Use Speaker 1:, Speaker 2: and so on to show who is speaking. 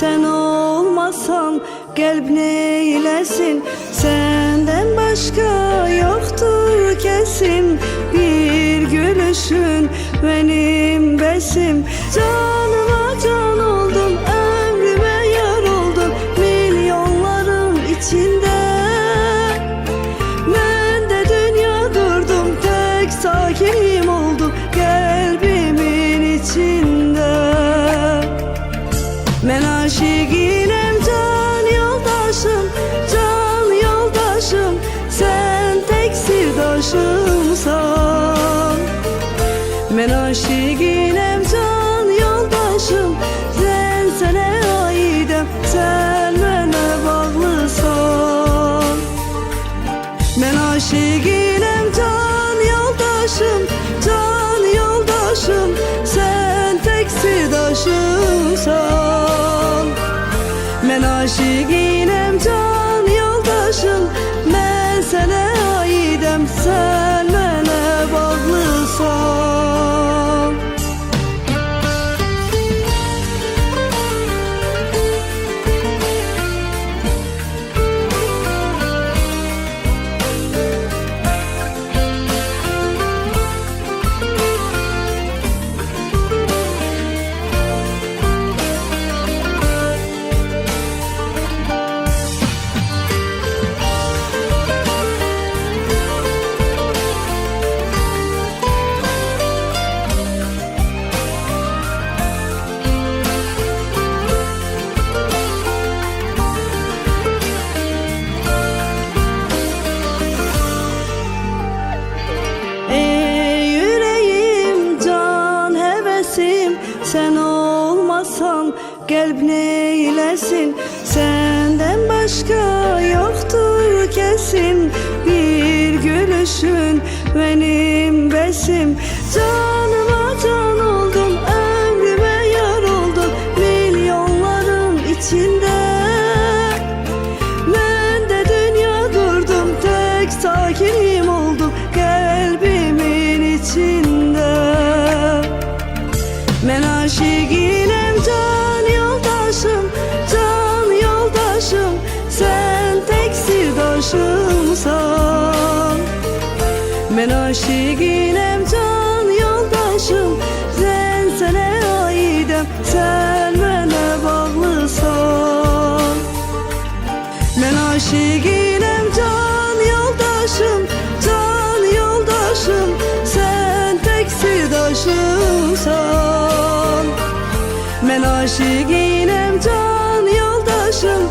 Speaker 1: Sen olmasan gelb neylesin? Senden başka yoktur kesin Bir gülüşün benim besim. Canım ben aşıkinem can yoldaşım, can yoldaşım Sen tek sirdaşımsan Ben aşıkinem can yoldaşım Sen sene aidem, sen bana bağlısan Ben aşıkinem Ben aşıkinem Sen olmasan kalp neylesin? Senden başka yoktur kesin. Bir gülüşün benim besim. Canıma aşıginem can yoldaşım. Sen sene aidem sen bana bağlısın. Ben aşıginem can yoldaşım can yoldaşım. Sen tek sirdaşımsan Ben aşıginem can yoldaşım